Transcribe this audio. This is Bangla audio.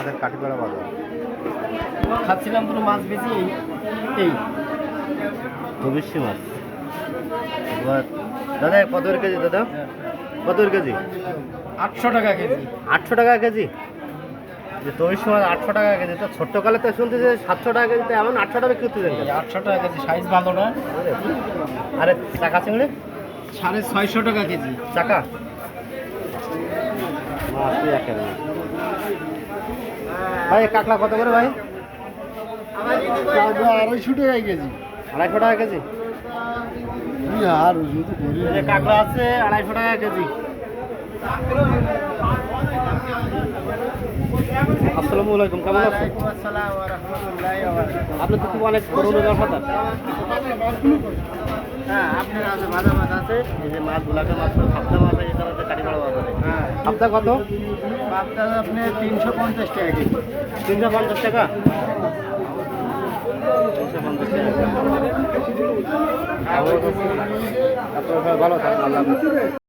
আমাদের কাটিপাড়া বাজার। খাচ্ছিলাম পুরো মাছ বেশি এই ভবিষ্য মাছ? এবার দাদা কত কেজি দাদা? কত কেজি? আটশো টাকা কেজি। আটশো টাকা কেজি? যে তবিষ্য মাছ আটশো টাকা কেজি তো ছোট্টকালে তো শুনতে যে সাতশো টাকা কেজি এমন আটশো টাকা বিক্রি করতে আটশো টাকা কেজি সাইজ ভালো না আরে চাকা চিংড়ি? সাড়ে ছয়শো টাকা কেজি। চাকা। ভাই কাকলা কত করে ভাই? আড়াইশো টাকা কেজি। আড়াইশো টাকা কেজি? আর কাঁকড়া আছে আড়াইশো টাকা কেজি। আসসালামু আলাইকুম কেমন আছেন? আপনি তো খুব অনেক বড় লোকের কথা হ্যাঁ আপনার আছে মাছ আছে এই যে মাছ গুলাকে মাছ খাপটা মাছ আছে এখানে আছে কাটিমাড়া মাছ হ্যাঁ কত? পাবদা আপনি তিনশো পঞ্চাশ টাকা কেজি। তিনশো পঞ্চাশ টাকা? তিনশো পঞ্চাশ টাকা। আপনার ভালো থাকবে আল্লাহ হাফেজ।